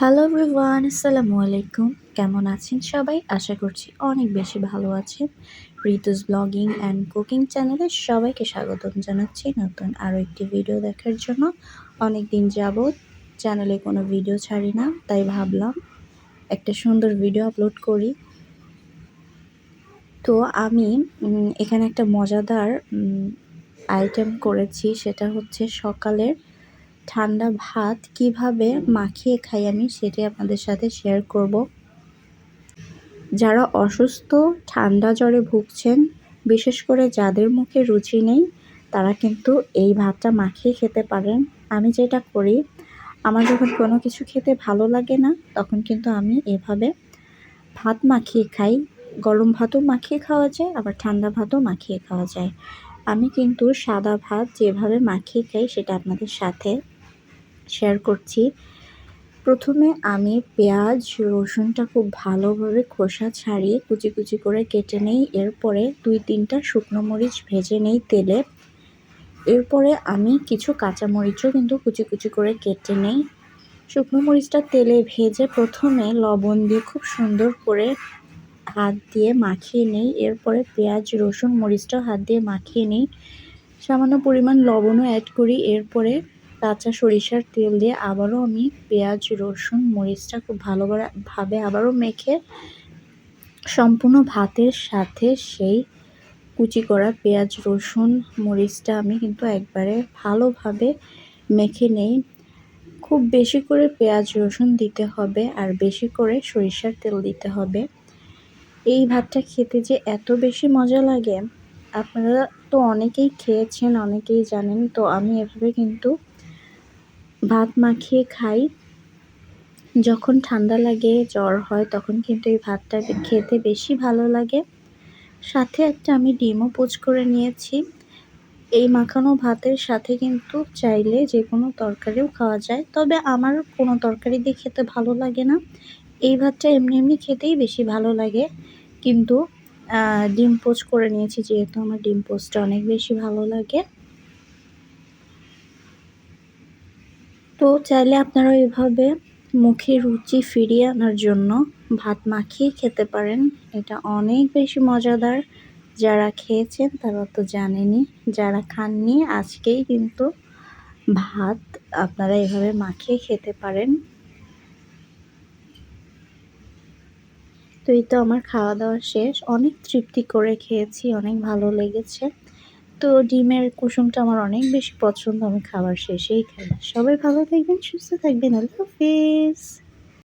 Hello everyone আসসালামু আলাইকুম। কেমন আছেন সবাই? আশা করছি অনেক বেশি ভালো আছেন। ঋতুস ব্লগিং অ্যান্ড কুকিং চ্যানেলে সবাইকে স্বাগতম জানাচ্ছি নতুন আরও একটি ভিডিও দেখার জন্য। অনেক দিন যাবৎ চ্যানেলে কোনো ভিডিও ছাড়ি না, তাই ভাবলাম একটা সুন্দর ভিডিও আপলোড করি। তো আমি এখানে একটা মজাদার আইটেম করেছি, সেটা হচ্ছে সকালের ঠান্ডা ভাত কীভাবে মাখিয়ে খাই আমি সেটি আপনাদের সাথে শেয়ার করব। যারা অসুস্থ, ঠান্ডা জ্বরে ভুগছেন, বিশেষ করে যাদের মুখে রুচি নেই, তারা কিন্তু এই ভাতটা মাখিয়ে খেতে পারেন। আমি যেটা করি, আমার যখন কোনো কিছু খেতে ভালো লাগে না, তখন কিন্তু আমি এভাবে ভাত মাখিয়ে খাই। গরম ভাতও মাখিয়ে খাওয়া যায়, আবার ঠান্ডা ভাতও মাখিয়ে খাওয়া যায়। আমি কিন্তু সাদা ভাত যেভাবে মাখিয়ে খাই সেটা আপনাদের সাথে শেয়ার করছি। প্রথমে আমি পেঁয়াজ, রসুনটা খুব ভালোভাবে খোসা ছাড়িয়ে কুচি কুচি করে কেটে নেই। এরপরে দুই তিনটা শুকনো মরিচ ভেজে নেই তেলে। এরপরে আমি কিছু কাঁচামরিচও কিন্তু কুচি কুচি করে কেটে নেই। শুকনো মরিচটা তেলে ভেজে প্রথমে লবণ দিয়ে খুব সুন্দর করে হাত দিয়ে মাখিয়ে নিই। এরপরে পেঁয়াজ, রসুন, মরিচটাও হাত দিয়ে মাখিয়ে নিই। সামান্য পরিমাণ লবণও অ্যাড করি। এরপরে কাঁচা সরিষার তেল দিয়ে আবারও আমি পেঁয়াজ, রসুন, মরিচটা খুব ভালো ভালোভাবে আবারও মেখে সম্পূর্ণ ভাতের সাথে সেই কুচি করা পেঁয়াজ, রসুন, মরিচটা আমি কিন্তু একবারে ভালোভাবে মেখে নেই। খুব বেশি করে পেঁয়াজ, রসুন দিতে হবে আর বেশি করে সরিষার তেল দিতে হবে। এই ভাতটা খেতে যে এত বেশি মজা লাগে, আপনারা তো অনেকেই খেয়েছেন, অনেকেই জানেন, তো আমি এভাবে কিন্তু ভাত মাখিয়ে খাই। যখন ঠান্ডা লাগে, জ্বর হয়, তখন কিন্তু এই ভাতটা খেতে বেশি ভালো লাগে। সাথে একটা আমি ডিমও পোচ করে নিয়েছি। এই মাখানো ভাতের সাথে কিন্তু চাইলে যে কোনো তরকারিও খাওয়া যায়। তবে আমার কোনো তরকারি দিয়ে খেতে ভালো লাগে না। এই ভাতটা এমনি এমনি খেতেই বেশি ভালো লাগে। কিন্তু ডিম পোচ করে নিয়েছি, যেহেতু আমার ডিম পোচটা অনেক বেশি ভালো লাগে। তো চাইলে আপনারা এভাবে মুখে রুচি ফিরিয়ে আনার জন্য ভাত মাখিয়ে খেতে পারেন। এটা অনেক বেশি মজাদার। যারা খেয়েছেন তারা তো জানেনই, যারা খাননি আজকেই কিন্তু ভাত আপনারা এভাবে মাখিয়ে খেতে পারেন। তো এই তো আমার খাওয়া দাওয়া শেষ। অনেক তৃপ্তি করে খেয়েছি, অনেক ভালো লেগেছে। তো ডিমের কুসুমটা আমার অনেক বেশি পছন্দ। আমি খাবার শেষেই খাই সবাই ভালো থাকবেন, সুস্থ থাকবেন। আল্লাহ হাফিজ।